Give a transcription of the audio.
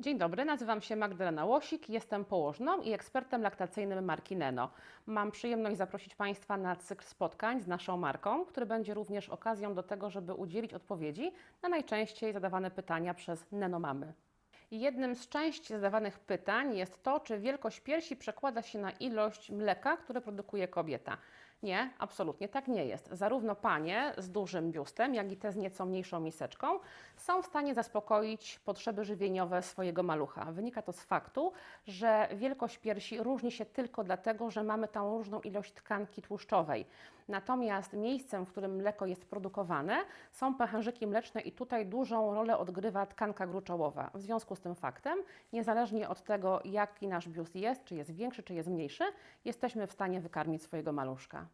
Dzień dobry, nazywam się Magdalena Łosik, jestem położną i ekspertem laktacyjnym marki Neno. Mam przyjemność zaprosić Państwa na cykl spotkań z naszą marką, który będzie również okazją do tego, żeby udzielić odpowiedzi na najczęściej zadawane pytania przez Neno Mamy. Jednym z częściej zadawanych pytań jest to, czy wielkość piersi przekłada się na ilość mleka, które produkuje kobieta. Nie, absolutnie tak nie jest. Zarówno panie z dużym biustem, jak i te z nieco mniejszą miseczką są w stanie zaspokoić potrzeby żywieniowe swojego malucha. Wynika to z faktu, że wielkość piersi różni się tylko dlatego, że mamy tam różną ilość tkanki tłuszczowej. Natomiast miejscem, w którym mleko jest produkowane, są pęcherzyki mleczne i tutaj dużą rolę odgrywa tkanka gruczołowa. W związku z tym faktem, niezależnie od tego, jaki nasz biust jest, czy jest większy, czy jest mniejszy, jesteśmy w stanie wykarmić swojego maluszka.